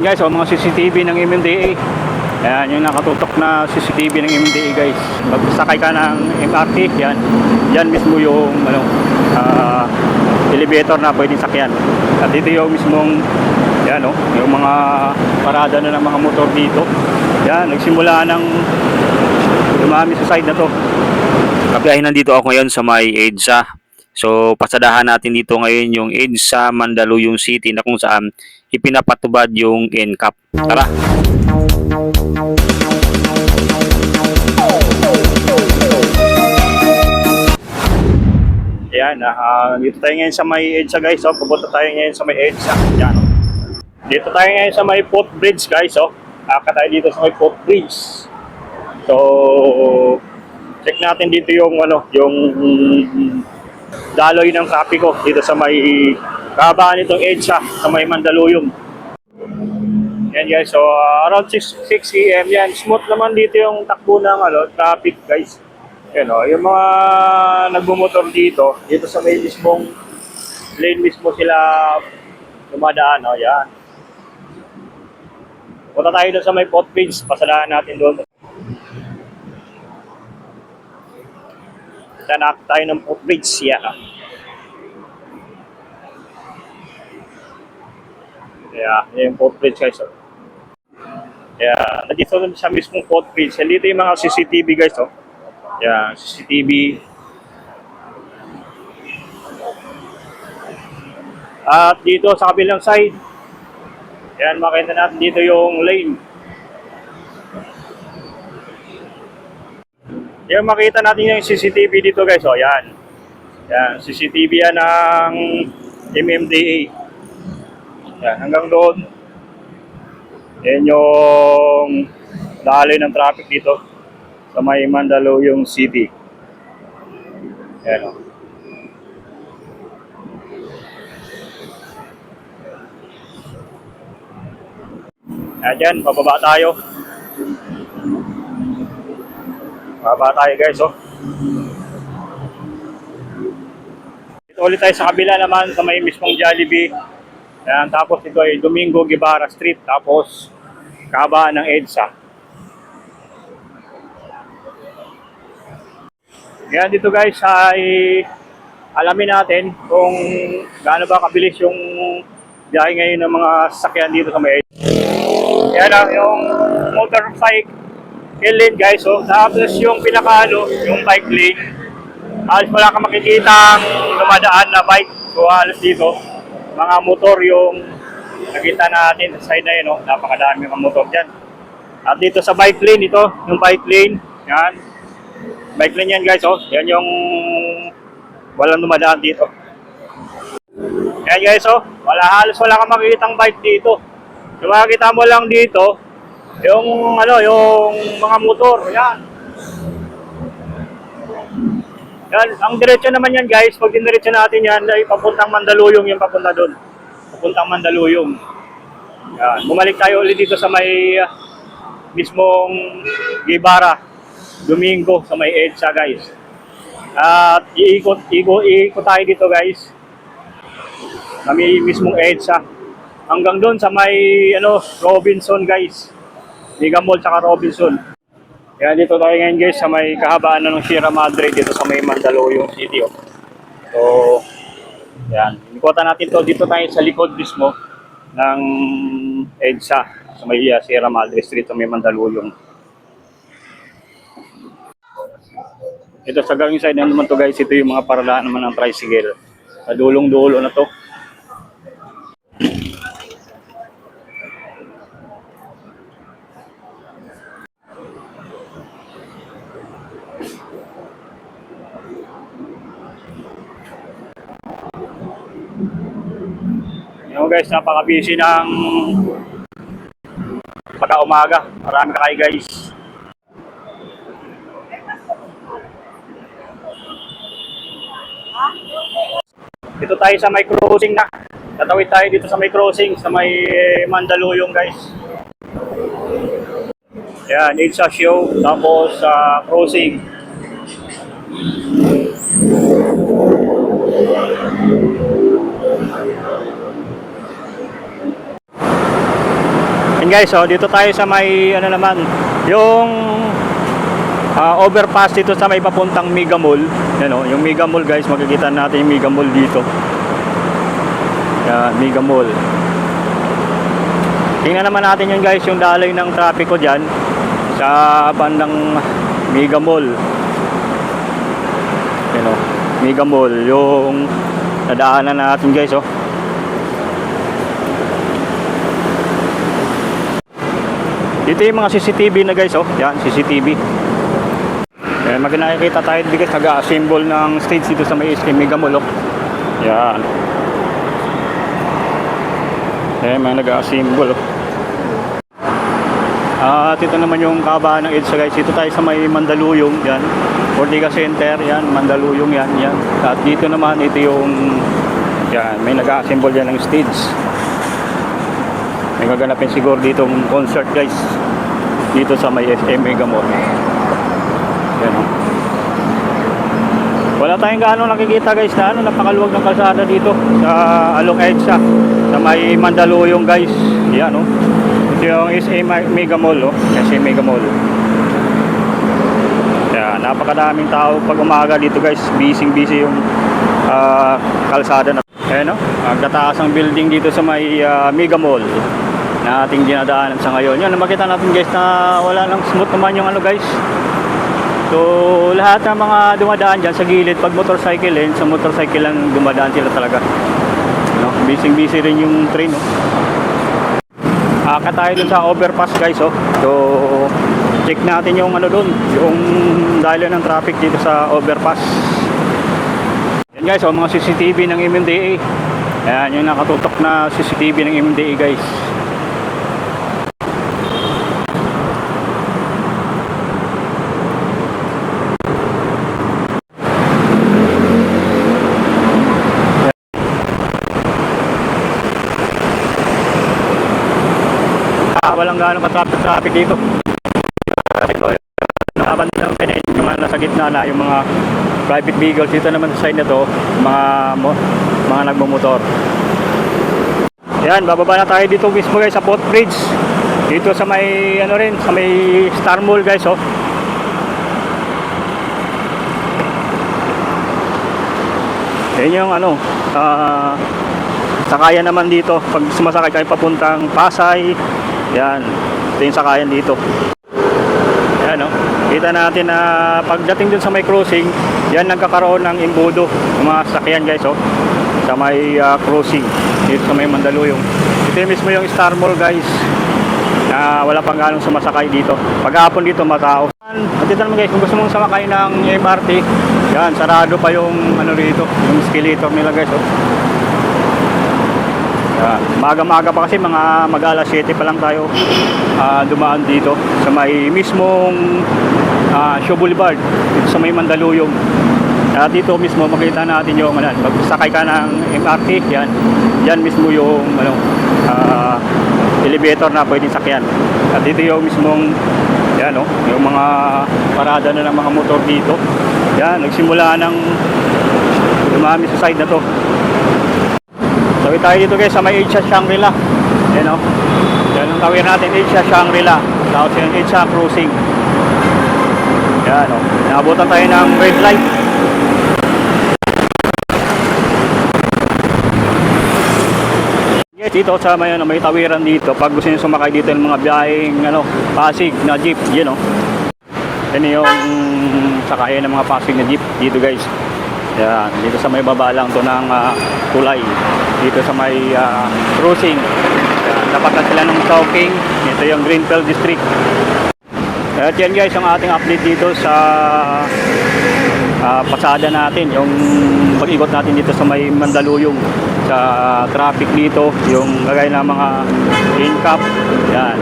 Yan guys, oh, mga CCTV ng MMDA. Yan, yung nakatutok na CCTV ng MMDA guys. Pag sakay ka ng MRT, yan. Yan mismo yung ano, ah, elevator na pwedeng sakyan. At dito yung mismong yan, oh, yung mga parada na ng mga motor dito. Yan, nagsimula ng dumami sa side na to. Kabiyahin nandito ako ngayon sa may EDSA. So, pasadahan natin dito ngayon yung EDSA Mandaluyong City na kung saan ipinapatubad yung NCAP. Tara! Ayan, ah, dito tayo ngayon sa may EDSA guys, oh. Pupunta tayo ngayon sa may EDSA. Yan, oh. Dito tayo ngayon sa may footbridge guys, oh. Aka tayo dito sa may footbridge. So, check natin dito yung ano, yung daloy ng trapiko dito sa may kahabaan nitong EDSA sa may Mandaluyong. Yan guys, so ah, around 6, 6 a.m. yan. Smooth naman dito yung takbo ng ano, traffic guys. Yan o, yung mga nagmumotor dito, dito sa may mismong lane mismo sila dumadaan, o yan. Punta tayo doon sa may footbridge, pasalahan natin doon. Tanak tayo ng footbridge, yan. o. Yan yung footbridge guys. Oh. Yeah, nandito sa mismong footbridge. Nandito yung mga CCTV guys. Oh. Yeah, CCTV. At dito sa kabilang side, yan makita natin dito yung lane. Yung makita natin yung CCTV dito guys, oh yan. Yan, CCTV yan ng MMDA. Yan, hanggang doon. Yan yung daloy ng traffic dito sa may Mandaluyong City. Yan o. Yan dyan, pababa tayo. Pababa tayo guys, oh. Dito ulit tayo sa kabila naman sa may mismong Jollibee. Yan, tapos ito ay Domingo Guevara Street, tapos kabaan ng EDSA. Yan dito guys ay alamin natin kung gaano ba kabilis yung biyahe ngayon ng mga sasakyan dito sa may EDSA. Yan ang yung motorcycle lane guys. So, tapos yung pinakaano, yung bike lane. Halos wala ka makikita ang dumadaan na bike. So, halos dito mga motor yung nakita natin sa side na yun, no? napakadami mga motor dyan. At dito sa bike lane, ito, yung bike lane, yan. Bike lane yan guys, oh. yan yung walang dumadaan dito. Yan guys, oh. wala halos wala kang makikitang bike dito. Yung makikita mo lang dito, yung ano, yung mga motor, yan. Yan, ang diretso naman yan guys, pag diniretso natin yan, ay papuntang Mandaluyong yung papunta doon. Papuntang Mandaluyong. Yan, bumalik tayo ulit dito sa may ah, mismong Gibara, Domingo, sa may EDSA guys. At iikot, iikot, iikot tayo dito guys. Kami mismong EDSA. Hanggang doon sa may ano, Robinson guys. Liga Mall tsaka Robinson. Kaya dito tayo ngayon guys sa may kahabaan ng Sierra Madre dito sa may Mandaluyong City. Oh. So, yan. Ikutan natin to dito tayo sa likod mismo ng EDSA sa may uh, Sierra Madre Street sa may Mandaluyong. Ito sa gawing side na naman to guys, ito yung mga paralaan naman ng tricycle. Sa dulong-dulo na to. Yung guys, napaka-busy ng pagka-umaga. Marami kayo guys. Dito tayo sa may crossing na. Tatawid tayo dito sa may crossing, sa may Mandaluyong guys. Yan, need sa show, tapos sa crossing. Guys, oh, dito tayo sa may ano naman, yung ah, overpass dito sa may papuntang Mega Mall. Yan oh, yung Mega Mall guys, makikita natin yung Mega Mall dito. Yan, Mega Mall. Tingnan naman natin yun guys, yung daloy ng trapiko dyan sa bandang Mega Mall. Yan oh, Mega Mall, yung nadaanan natin guys oh. Dito yung mga CCTV na guys, oh. Yan, CCTV. Eh, mag nakikita tayo dito guys, nag-assemble ng stage dito sa may SK Mega Mall, oh. Yan. Eh, may nag-assemble, oh. At ito naman yung kabahan ng EDSA guys. Dito tayo sa may Mandaluyong, yan. Ortiga Center, yan. Mandaluyong, yan, yan. At dito naman, ito yung, yan, may nag-assemble yan ng stage. Gaganapin siguro dito concert guys. Dito sa may SM Mega Mall. Yan o. Wala tayong gaano nakikita guys na ano, napakaluwag ng kalsada dito sa Along EDSA. Sa may Mandaluyong guys. Yan o. Ito yung SM Mega Mall o. SM Mega Mall. Yan, napakadaming tao pag umaga dito guys. Busy busy yung ah, kalsada na. Ayan o. Agtataas ang building dito sa may ah, Mega Mall na ating dinadaanan sa ngayon. Yan, makita natin guys na wala nang smooth naman yung ano guys. So, lahat ng mga dumadaan dyan sa gilid, pag motorcycle lane, sa motorcycle lang dumadaan sila talaga. No? Busy busy rin yung train. No? Aka tayo dun sa overpass guys. Oh. So, check natin yung ano dun, yung dahil ng traffic dito sa overpass. Yan guys, oh, mga CCTV ng MMDA. Ayan, yung nakatutok na CCTV ng MMDA guys. Walang gaano ka-traffic traffic dito. Nakabanda lang pinay yung mga nasa gitna na yung mga private vehicles dito naman sa side na to, mga mga nagmumotor. Yan, bababa na tayo dito mismo guys sa footbridge. Dito sa may ano rin, sa may Star Mall guys, oh. Yan yung ano, ah sakayan naman dito pag sumasakay kayo papuntang Pasay yan. Ito yung sakayan dito. Yan no? Kita natin na pagdating dun sa may crossing yan nagkakaroon ng imbudo ng mga sasakyan guys oh. Sa may ah, crossing. Dito sa may Mandaluyong. Ito yung mismo yung Star Mall guys na wala pang ganong sumasakay dito. Paghapon dito matao. At ito naman guys kung gusto mong sumakay ng MRT yan sarado pa yung ano rito yung escalator nila guys oh. Maga-maga pa kasi mga mag-alas 7 pa lang tayo ah, dumaan dito sa may mismong uh, Show Boulevard dito sa may Mandaluyong. At dito mismo makita natin yung ano, pag sakay ka ng MRT, yan. Yan mismo yung ano, ah, elevator na pwedeng sakyan. At dito yung mismong yan oh, yung mga parada na ng mga motor dito. Yan, nagsimula ng dumami sa side na to. Tawid tayo dito guys sa may Asia Shangri-La. Yan o. Yan ang tawid natin Asia Shangri-La. Tapos yung Asia Cruising. Yan o. Nakabutan tayo ng red light. Yes, dito sa may, ano, may tawiran dito. Pag gusto nyo sumakay dito ng mga biyaheng ano, Pasig na jeep. Yan o. Yan yung sakayan ng mga Pasig na jeep dito guys. Yan, dito sa may baba lang to ng ah, tulay. Dito sa may ah, cruising. Yan, napatan sila ng Chowking. Ito yung Greenfield District. At yan guys, ang ating update dito sa ah, pasada natin. Yung pag-ikot natin dito sa may Mandaluyong. Sa traffic dito. Yung gagay ng mga in-cap. Yan.